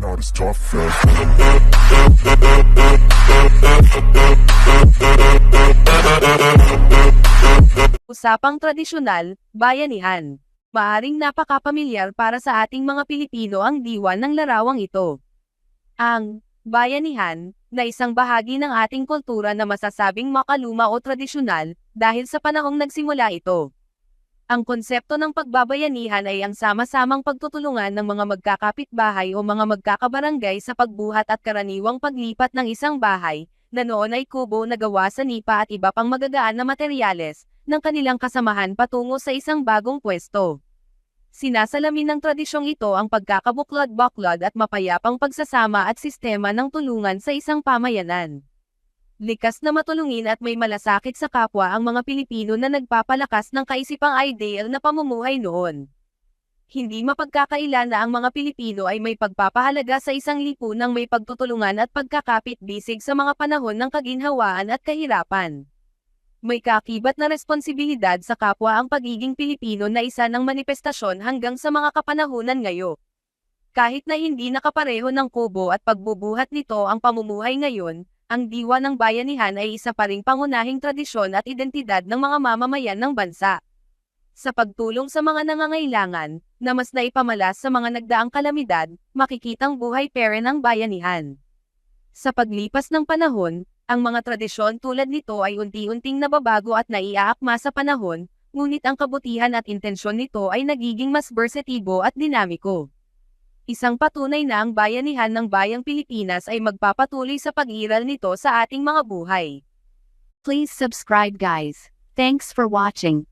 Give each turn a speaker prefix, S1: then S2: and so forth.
S1: not as tough as
S2: Usapang tradisyonal, bayanihan. Maaring napakapamilyar para sa ating mga Pilipino ang diwa ng larawang ito. Ang bayanihan, na isang bahagi ng ating kultura na masasabing makaluma o tradisyonal, dahil sa panahong nagsimula ito. Ang konsepto ng pagbabayanihan ay ang sama-samang pagtutulungan ng mga magkakapitbahay o mga magkakabarangay sa pagbuhat at karaniwang paglipat ng isang bahay, na noon ay kubo na gawa sa nipa at iba pang magagaan na materyales, ng kanilang kasamahan patungo sa isang bagong pwesto. Sinasalamin ng tradisyong ito ang pagkakabuklod-baklod at mapayapang pagsasama at sistema ng tulungan sa isang pamayanan. Likas na matulungin at may malasakit sa kapwa ang mga Pilipino na nagpapalakas ng kaisipang ideal na pamumuhay noon. Hindi mapagkakaila na ang mga Pilipino ay may pagpapahalaga sa isang lipunang may pagtutulungan at pagkakapit bisig sa mga panahon ng kaginhawaan at kahirapan. May kakibat na responsibilidad sa kapwa ang pagiging Pilipino na isa ng manifestasyon hanggang sa mga kapanahunan ngayon. Kahit na hindi nakapareho ng kubo at pagbubuhat nito ang pamumuhay ngayon, ang diwa ng bayanihan ay isa pa ring pangunahing tradisyon at identidad ng mga mamamayan ng bansa. Sa pagtulong sa mga nangangailangan, na mas naipamalas sa mga nagdaang kalamidad, makikitang buhay pere ng bayanihan. Sa paglipas ng panahon, ang mga tradisyon tulad nito ay unti-unting nababago at naiaakma sa panahon, ngunit ang kabutihan at intensyon nito ay nagiging mas bersetibo at dinamiko. Isang patunay na ang bayanihan ng bayang Pilipinas ay magpapatuloy sa pag-iral nito sa ating mga buhay.
S3: Please subscribe guys. Thanks for watching.